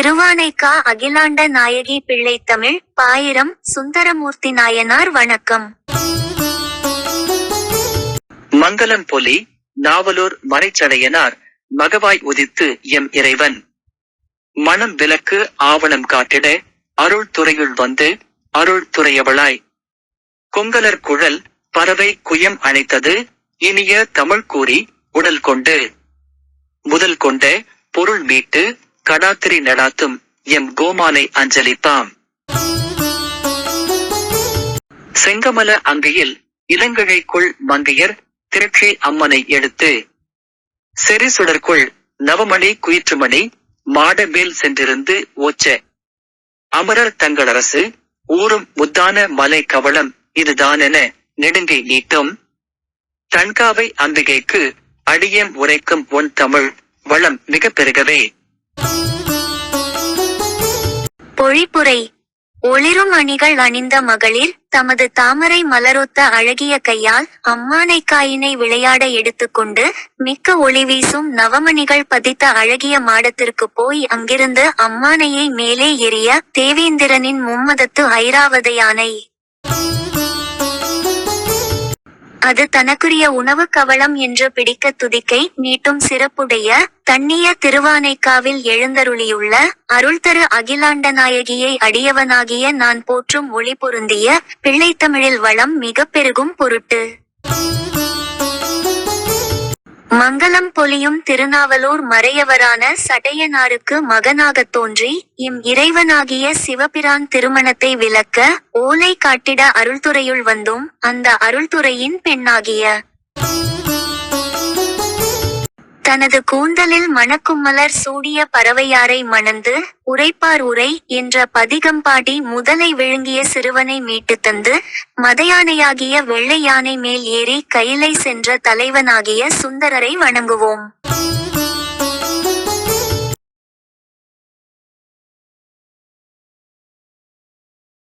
திருவானைக்கா அகிலாண்ட நாயகி பிள்ளைத்தமிழ் பாயிரம் சுந்தரமூர்த்தி நாயனார் வணக்கம். மங்களம் பொலி நாவலூர் மறைச்சடையனார் மகவாய் உதித்து எம் இறைவன். மனம் விலக்கு ஆவணம் காட்டிட அருள் துறையுள் வந்து அருள் துறையவளாய். கொங்கலர் குழல் பறவை குயம் அணைத்தது இனிய தமிழ் கூறி உடல் கொண்டு. முதல் கொண்ட பொருள் மீட்டு கடாத்திரி நடாத்தும் எம் கோமானை அஞ்சலிப்பாம். செங்கமல அங்கையில் இளங்கழைக்குள் மங்கையர் திரட்சி அம்மனை எடுத்து செரிசுடற்குள் நவமணி குயிற்றுமணி மாட மேல் சென்றிருந்து ஓச்ச. அமரர் தங்களரசு ஊரும் முத்தான மலை கவளம் இதுதானென நெடுங்கை நீட்டும். தன்காவை அம்பிகைக்கு அடியம் உரைக்கும் உன் தமிழ் வளம் மிக பெருகவே. பொழிப்புரை. ஒளிரும் அணிகள் அணிந்த மகளிர் தமது தாமரை மலரொத்த அழகிய கையால் அம்மானைக்காயினை விளையாட எடுத்துக்கொண்டு மிக்க ஒளி வீசும் நவமணிகள் பதித்த அழகிய மாடத்திற்கு போய் அங்கிருந்து அம்மானையை மேலே எறிய தேவேந்திரனின் மும்மதத்து ஐராவதையானை அது தனக்குரிய உணவு கவளம் என்று பிடிக்க துதிக்கை நீட்டும் சிறப்புடைய தண்ணிய திருவானைக்காவில் எழுந்தருளியுள்ள அருள் தரு அகிலாண்ட நாயகியை அடியவனாகிய நான் போற்றும் ஒளி பொருந்திய பிள்ளைத்தமிழில் வளம் மிக பெருகும் பொருட்டு. மங்களம் பொலியும் திருநாவலூர் மறையவரான சடையனாருக்கு மகனாகத் தோன்றி இம் இறைவனாகிய சிவபிரான் திருமணத்தை விளக்க ஓலை காட்டிட அருள்துறையுள் வந்தும் அந்த அருள்துறையின் பெண்ணாகிய தனது கூந்தலில் மணக்குமலர் சூடிய பறவையாரை மணந்து உரைப்பார் உரை என்ற பதிகம்பாடி முதலை விழுங்கிய சிறுவனை மீட்டுத் தந்து மதயானையாகிய வெள்ளை யானை மேல் ஏறி கையிலை சென்ற தலைவனாகிய சுந்தரரை வணங்குவோம்.